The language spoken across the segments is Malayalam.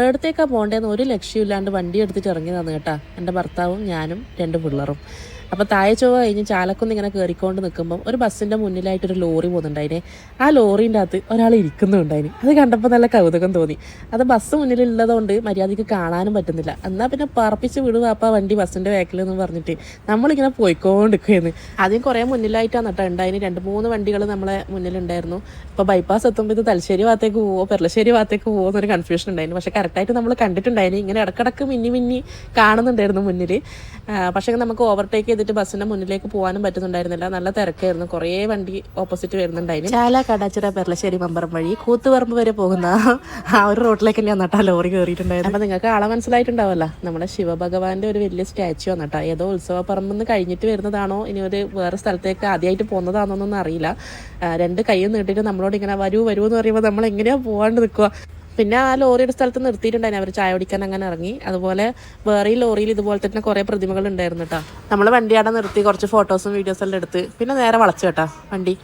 എവിടത്തേക്കാണ് പോകേണ്ടതെന്ന് ഒരു ലക്ഷ്യമില്ലാണ്ട് വണ്ടി എടുത്തിട്ട് ഇറങ്ങി തന്നു കേട്ടാ. എന്റെ ഭർത്താവും ഞാനും രണ്ട് പിള്ളേരും അപ്പോൾ താഴെ ചൊവ്വ കഴിഞ്ഞ് ചാലക്കുന്ന് ഇങ്ങനെ കയറിക്കൊണ്ട് നിൽക്കുമ്പോൾ ഒരു ബസ്സിന്റെ മുന്നിലായിട്ട് ഒരു ലോറി പോകുന്നുണ്ടായിനെ. ആ ലോറീന്റെ അകത്ത് ഒരാൾ ഇരിക്കുന്നുണ്ടായിന്. അത് കണ്ടപ്പോൾ നല്ല കൗതുകം തോന്നി. അത് ബസ് മുന്നിലുള്ളതുകൊണ്ട് മര്യാദയ്ക്ക് കാണാനും പറ്റുന്നില്ല. എന്നാൽ പിന്നെ പറപ്പിച്ച് വിടുക അപ്പം വണ്ടി ബസ്സിന്റെ ബാക്കിൽ എന്ന് പറഞ്ഞിട്ട് നമ്മളിങ്ങനെ പോയിക്കൊണ്ടിരിക്കുകയെന്ന് ആദ്യം കുറേ മുന്നിലായിട്ടാണ് കേട്ടോ ഉണ്ടായിന്. രണ്ട് മൂന്ന് വണ്ടികൾ നമ്മളെ മുന്നിലുണ്ടായിരുന്നു. ഇപ്പോൾ ബൈപ്പാസ് എത്തുമ്പോൾ ഇത് തലശ്ശേരി ഭാഗത്തേക്ക് പോവോ പെർലശ്ശേരി ഭാഗത്തേക്ക് പോവോ എന്നൊരു കൺഫ്യൂഷൻ ഉണ്ടായിരുന്നു പക്ഷേ കറക്റ്റായിട്ട് നമ്മൾ കണ്ടിട്ടുണ്ടായിരുന്നു ഇങ്ങനെ ഇടക്കിടക്ക് മിന്നി മിന്നി കാണുന്നുണ്ടായിരുന്നു മുന്നിൽ പക്ഷേ നമുക്ക് ഓവർടേക്ക് ചെയ്തിട്ട് ബസ്സിന്റെ മുന്നിലേക്ക് പോകാനും പറ്റുന്നുണ്ടായിരുന്നില്ല. നല്ല തിരക്കായിരുന്നു. കുറേ വണ്ടി ഓപ്പോസിറ്റ് വരുന്നുണ്ടായിരുന്നു ചാല കടാച്ചിറ പെർലശ്ശേരി മമ്പറം വഴി കൂത്തുപറമ്പ് വരെ പോകുന്ന ആ ഒരു റോഡിലേക്ക് ഞാൻ നട്ടാ ലോറി കയറിയിട്ടുണ്ടായിരുന്നു അപ്പൊ നിങ്ങൾക്ക് ആളെ മനസ്സിലായിട്ടുണ്ടാവല്ലോ. നമ്മുടെ ശിവഭഗവാന്റെ ഒരു വലിയ സ്റ്റാച്ചു വന്നിട്ടാ. ഏതോ ഉത്സവ പറമ്പെന്ന് കഴിഞ്ഞിട്ട് വരുന്നതാണോ? ഇനി ഒരു വേറെ സ്ഥലത്തേക്ക് ആദ്യമായിട്ട് പോകുന്നതാണോ എന്നൊന്നും അറിയില്ല രണ്ട് കൈയും നീട്ടിട്ട് നമ്മളോട് ഇങ്ങനെ വരൂ വരൂ എന്ന് പറയുമ്പോൾ നമ്മൾ എങ്ങനെയാ പോകാണ്ട് നിൽക്കുക പിന്നെ ആ ലോറിയുടെ സ്ഥലത്ത് നിർത്തിയിട്ടുണ്ടായിരുന്നു. അവർ ചായ കുടിക്കാൻ അങ്ങനെ ഇറങ്ങി. അതുപോലെ വേറെ ഈ ലോറിയിൽ ഇതുപോലെ തന്നെ കുറേ പ്രതിമകൾ ഉണ്ടായിരുന്നു കേട്ടോ. നമ്മൾ വണ്ടി അവിടെ നിർത്തി കുറച്ച് ഫോട്ടോസും വീഡിയോസും എല്ലാം എടുത്ത്. പിന്നെ നേരെ വളച്ചു കേട്ടോ വണ്ടി.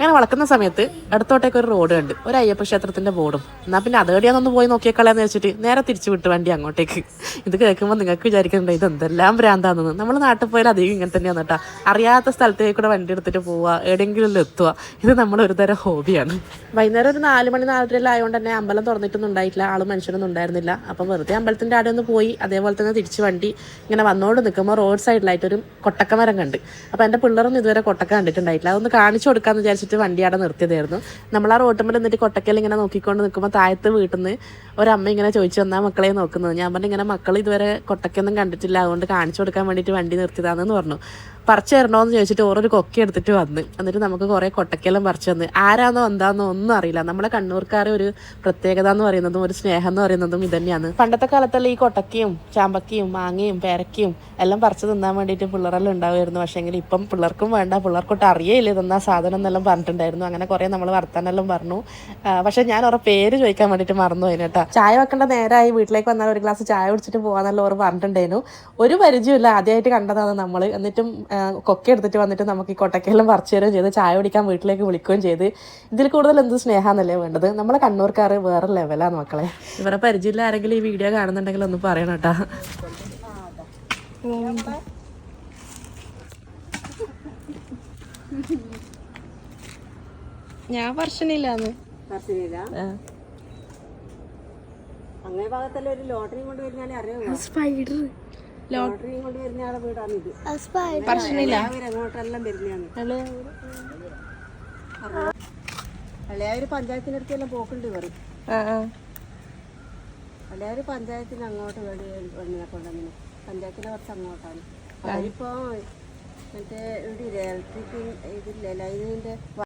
അങ്ങനെ വളക്കുന്ന സമയത്ത് അടുത്തോട്ടേക്ക് ഒരു റോഡ് കണ്ട് ഒരു അയ്യപ്പ ക്ഷേത്രത്തിന്റെ ബോർഡും. എന്നാൽ പിന്നെ അതേടിയാന്നൊന്ന് പോയി നോക്കിയേക്കളയാന്ന് വെച്ചിട്ട് നേരെ തിരിച്ചു വിട്ട് വണ്ടി അങ്ങോട്ടേക്ക്. ഇത് കേൾക്കുമ്പോൾ നിങ്ങൾക്ക് വിചാരിക്കുന്നുണ്ട് ഇത് എന്തെല്ലാം ഭ്രാന്താണെന്ന്. നമ്മൾ നാട്ടിൽ പോയാൽ അധികം ഇങ്ങനെ തന്നെയാണ് കേട്ടോ. അറിയാത്ത സ്ഥലത്തേക്ക് കൂടെ വണ്ടി എടുത്തിട്ട് പോവുക എവിടെയെങ്കിലും എത്തുക. ഇത് നമ്മൾ ഒരു തരം ഹോബിയാണ്. വൈകുന്നേരം ഒരു നാല് മണി നാലരയെല്ലാം ആയതുകൊണ്ട് തന്നെ അമ്പലം തുറന്നിട്ടൊന്നും ഉണ്ടായിട്ടില്ല. ആളും മനുഷ്യനൊന്നും ഉണ്ടായിരുന്നില്ല. അപ്പം വെറുതെ അമ്പലത്തിന്റെ അവിടെ ഒന്ന് പോയി അതേപോലെ തന്നെ തിരിച്ച് വണ്ടി ഇങ്ങനെ വന്നോണ്ട് നിൽക്കുമ്പോൾ റോഡ് സൈഡിലായിട്ട് ഒരു കൊട്ടക്കമരം കണ്ട്. അപ്പോൾ എന്റെ പിള്ളേരൊന്നും ഇതുവരെ കൊട്ടക്ക കണ്ടിട്ടുണ്ടായിട്ടില്ല. അതൊന്ന് കാണിച്ചു കൊടുക്കാമെന്ന് വിചാരിച്ചിട്ട് വണ്ടി അവിടെ നിർത്തിയതായിരുന്നു. നമ്മൾ ആ റോട്ടുമ്പോൾ എന്നിട്ട് കൊട്ടക്കൽ ഇങ്ങനെ നോക്കിക്കൊണ്ട് നിൽക്കുമ്പോൾ താഴത്ത് വീട്ടിൽ നിന്ന് ഒരമ്മ ഇങ്ങനെ ചോദിച്ചു വന്നാൽ മക്കളെ നോക്കുന്നത്? ഞാൻ പറഞ്ഞു ഇങ്ങനെ മക്കൾ ഇതുവരെ കൊട്ടക്കൊന്നും കണ്ടിട്ടില്ല. അതുകൊണ്ട് കാണിച്ചു കൊടുക്കാൻ വേണ്ടിയിട്ട് വണ്ടി നിർത്തിയതാണെന്ന് പറഞ്ഞു. പറിച്ചു തരണോന്ന് ചോദിച്ചിട്ട് ഓരോരു കൊക്കി എടുത്തിട്ട് വന്ന്. എന്നിട്ട് നമുക്ക് കുറേ കൊട്ടക്കെല്ലാം പറിച്ചു തന്ന് ആരാന്നോ എന്താന്നോ ഒന്നും അറിയില്ല. നമ്മളെ കണ്ണൂർക്കാരെ ഒരു പ്രത്യേകത എന്ന് പറയുന്നതും ഒരു സ്നേഹം എന്ന് പറയുന്നതും ഇതന്നെയാണ്. പണ്ടത്തെ കാലത്തെല്ലാം ഈ കൊട്ടക്കയും ചാമ്പക്കയും മാങ്ങയും പേരക്കയും എല്ലാം പറിച്ചു തിന്നാൻ വേണ്ടിയിട്ട് പിള്ളേരെല്ലാം ഉണ്ടാവുമായിരുന്നു. പക്ഷേങ്കിൽ ഇപ്പം പിള്ളേർക്കും വേണ്ട. പിള്ളേർക്കൊട്ട് അറിയയില്ലേ ഇതെന്നാ സാധനം എന്നെല്ലാം പറഞ്ഞിട്ടുണ്ടായിരുന്നു. അങ്ങനെ കുറേ നമ്മൾ വർത്താനെല്ലാം പറഞ്ഞു. പക്ഷെ ഞാൻ ഓരോ പേര് ചോദിക്കാൻ വേണ്ടിയിട്ട് മറന്നു പോയിന് കേട്ടോ. ചായ വെക്കേണ്ട നേരമായി വീട്ടിലേക്ക് വന്നാൽ ഒരു ഗ്ലാസ് ചായ കുടിച്ചിട്ട് പോകാന്നല്ലോ ഓർ പറഞ്ഞിട്ടുണ്ടായിരുന്നു. ഒരു പരിചയമില്ല ആദ്യമായിട്ട് കണ്ടതാണ് നമ്മൾ എന്നിട്ടും കൊക്കെ എടുത്തിട്ട് വന്നിട്ട് നമുക്ക് ഈ കൊട്ടക്കെല്ലാം പറിച്ചു തരുകയും ചെയ്ത്. ചായ കുടിക്കാൻ വീട്ടിലേക്ക് വിളിക്കുകയും ചെയ്ത്. ഇതിൽ കൂടുതൽ എന്ത് സ്നേഹമെന്നല്ലേ വേണ്ടത്? നമ്മളെ കണ്ണൂർക്കാർ വേറെ ലെവലാണ് മക്കളെ. ഇവരെ പരിചയമില്ല ആരെങ്കിലും ഈ വീഡിയോ കാണുന്നുണ്ടെങ്കിൽ ഒന്ന് പറയണം കേട്ടാ. ഞാൻ വർഷനില്ല അങ്ങനെ ഭാഗത്തല്ല ഒരു ലോട്ടറി കൊണ്ട് സ്പൈഡർ അങ്ങോട്ടെല്ലാം വരുന്നതാണ്. അല്ലയാര് പഞ്ചായത്തിനടുത്തെല്ലാം പോക്കുണ്ട് പറയും അല്ലയാര് പഞ്ചായത്തിന് അങ്ങോട്ട് വേണ്ടി കൊണ്ടുവന്നു പഞ്ചായത്തിനെ കുറച്ച് അങ്ങോട്ടാണ്. അവരിപ്പോ മറ്റേ ഇവിടെ ഇലക്ട്രിക് ഇതില്ല ലൈനിന്റെ